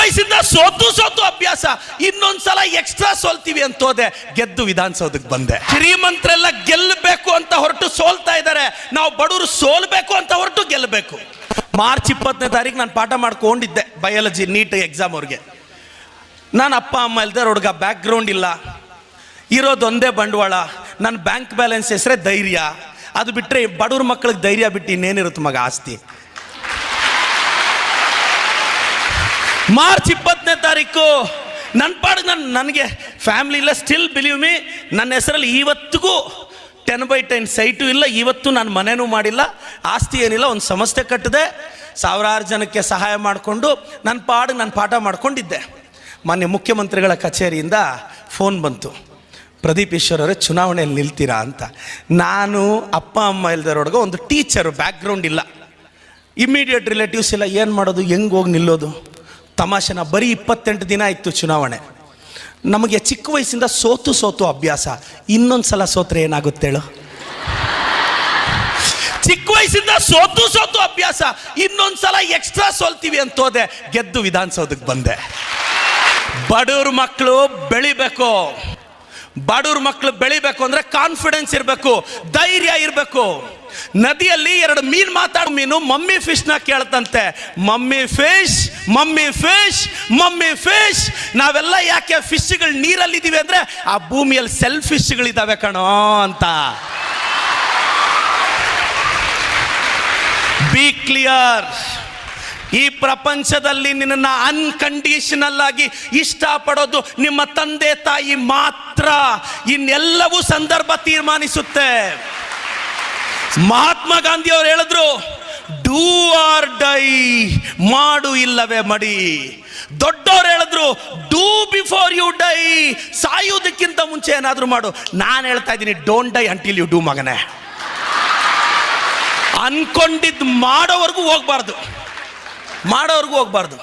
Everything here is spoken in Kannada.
ವಯಸ್ಸಿಂದ ಸೋತು ಸೋತು ಅಭ್ಯಾಸ. ಇನ್ನೊಂದ್ಸಲ ಎಕ್ಸ್ಟ್ರಾ ಸೋಲ್ತೀವಿ ಅಂತ ಹೋದೆ. ಗೆದ್ದು ವಿಧಾನಸೌಧಕ್ಕೆ ಬಂದೆ. ಶ್ರೀಮಂತರೆಲ್ಲ ಗೆಲ್ಲಬೇಕು ಅಂತ ಹೊರಟು ಸೋಲ್ತಾ ಇದ್ದಾರೆ. ನಾವು ಬಡವರು ಸೋಲ್ಬೇಕು ಅಂತ ಹೊರಟು ಗೆಲ್ಲಬೇಕು ಮಾರ್ಚ್ ಇಪ್ಪತ್ತನೇ ತಾರೀಕು ನಾನು ಪಾಠ ಮಾಡ್ಕೊಂಡಿದ್ದೆ. ಬಯಾಲಜಿ ನೀಟ್ ಎಕ್ಸಾಮ್ ಅವ್ರಿಗೆ. ನಾನು ಅಪ್ಪ, ಅಮ್ಮ ಇಲ್ದೇ ಹುಡುಗ ಬ್ಯಾಕ್ ಗ್ರೌಂಡ್ ಇಲ್ಲ ಇರೋದೊಂದೇ ಬಂಡವಾಳ. ನನ್ನ ಬ್ಯಾಂಕ್ ಬ್ಯಾಲೆನ್ಸ್ ಹೆಸರೇ ಧೈರ್ಯ. ಅದು ಬಿಟ್ಟರೆ ಬಡವ್ರ ಮಕ್ಕಳಿಗೆ ಧೈರ್ಯ ಬಿಟ್ಟು ಇನ್ನೇನಿರುತ್ತೆ ಮಗ ಆಸ್ತಿ. ಮಾರ್ಚ್ ಇಪ್ಪತ್ತನೇ ತಾರೀಕು. ನನ್ನ ಪಾಡಿಗೆ ನಾನು ನನಗೆ ಫ್ಯಾಮಿಲಿ ಇಲ್ಲ ಸ್ಟಿಲ್ ಬಿಲೀವ್ ಮೀ ನನ್ನ ಹೆಸರಲ್ಲಿ ಇವತ್ತಿಗೂ ಟೆನ್ ಬೈ ಟೆನ್ ಸೈಟು ಇಲ್ಲ, ಇವತ್ತು ನಾನು ಮನೆನೂ ಮಾಡಿಲ್ಲ, ಆಸ್ತಿ ಏನಿಲ್ಲ, ಒಂದು ಸಮಸ್ಯೆ ಕಟ್ಟಿದೆ, ಸಾವಿರಾರು ಜನಕ್ಕೆ ಸಹಾಯ ಮಾಡಿಕೊಂಡು ನನ್ನ ಪಾಡಿಗೆ ನಾನು ಪಾಠ ಮಾಡಿಕೊಂಡಿದ್ದೆ. ಮಾನ್ಯ ಮುಖ್ಯಮಂತ್ರಿಗಳ ಕಚೇರಿಯಿಂದ ಫೋನ್ ಬಂತು. ಪ್ರದೀಪ್ ಈಶ್ವರವರೇ ಚುನಾವಣೆಯಲ್ಲಿ ನಿಲ್ತೀರಾ ಅಂತ. ನಾನು ಅಪ್ಪ, ಅಮ್ಮ ಇಲ್ದರೊಳಗೆ ಒಂದು ಟೀಚರು ಬ್ಯಾಕ್ಗ್ರೌಂಡ್ ಇಲ್ಲ. ಇಮ್ಮಿಡಿಯೇಟ್ ರಿಲೇಟಿವ್ಸ್ ಇಲ್ಲ, ಏನು ಮಾಡೋದು, ಹೆಂಗೆ ಹೋಗಿ ನಿಲ್ಲೋದು? ತಮಾಷೆನ ಬರೀ ಇಪ್ಪತ್ತೆಂಟು ದಿನ ಇತ್ತು ಚುನಾವಣೆ. ನಮಗೆ ಚಿಕ್ಕ ವಯಸ್ಸಿಂದ ಸೋತು ಸೋತು ಅಭ್ಯಾಸ. ಇನ್ನೊಂದು ಸಲ ಸೋತ್ರೆ ಏನಾಗುತ್ತೆ ಹೇಳು? ಚಿಕ್ಕ ವಯಸ್ಸಿಂದ ಸೋತು ಸೋತು ಅಭ್ಯಾಸ. ಇನ್ನೊಂದ್ಸಲ ಎಕ್ಸ್ಟ್ರಾ ಸೋಲ್ತೀವಿ ಅಂತ ಹೋದೆ. ಗೆದ್ದು ವಿಧಾನಸೌಧಕ್ಕೆ ಬಂದೆ. ಬಡವ್ರ ಮಕ್ಕಳು ಬೆಳಿಬೇಕು. ಬಡವ್ರ ಮಕ್ಕಳು ಬೆಳಿಬೇಕು ಅಂದ್ರೆ ಕಾನ್ಫಿಡೆನ್ಸ್ ಇರಬೇಕು, ಧೈರ್ಯ ಇರಬೇಕು. ನದಿಯಲ್ಲಿ ಎರಡು ಮೀನ್ ಮಾತಾಡೋ ಮೀನು ಮಮ್ಮಿ ಫಿಶ್ನ ಕೇಳ್ತಂತೆ. Mummy fish mummy fish mummy fish ನಾವೆಲ್ಲ ಯಾಕೆ ಫಿಶ್ಗಳು ನೀರಲ್ಲಿ ಇದೀವಿ ಅಂದ್ರೆ ಆ ಭೂಮಿಯಲ್ಲಿ ಸೆಲ್ಫ್ ಫಿಶ್ಗಳಿದ್ದಾವೆ ಕಣೋ ಅಂತ. ಬಿ ಕ್ಲಿಯರ್ ಈ ಪ್ರಪಂಚದಲ್ಲಿ ನಿನ್ನ ಅನ್ಕಂಡೀಷನಲ್ ಆಗಿ ಇಷ್ಟಪಡೋದು ನಿಮ್ಮ ತಂದೆ ತಾಯಿ ಮಾತ್ರ. ಇನ್ನೆಲ್ಲವೂ ಸಂದರ್ಭ ತೀರ್ಮಾನಿಸುತ್ತೆ. ಮಹಾತ್ಮ ಗಾಂಧಿ ಅವರು ಹೇಳಿದ್ರು ಡೂ ಆರ್ ಡೈ ಮಾಡು ಇಲ್ಲವೇ ಮಡಿ. ದೊಡ್ಡವ್ರು ಹೇಳಿದ್ರು ಡೂ ಬಿಫೋರ್ ಯು ಡೈ ಸಾಯುವುದಕ್ಕಿಂತ ಮುಂಚೆ ಏನಾದರೂ ಮಾಡು. ನಾನು ಹೇಳ್ತಾ ಇದ್ದೀನಿ don't die until you do ಮಗನೇ. ಅನ್ಕೊಂಡಿದ್ದು ಮಾಡೋವರೆಗೂ ಹೋಗ್ಬಾರ್ದು. ಮಾಡೋವರೆಗೂ ಹೋಗ್ಬಾರ್ದು.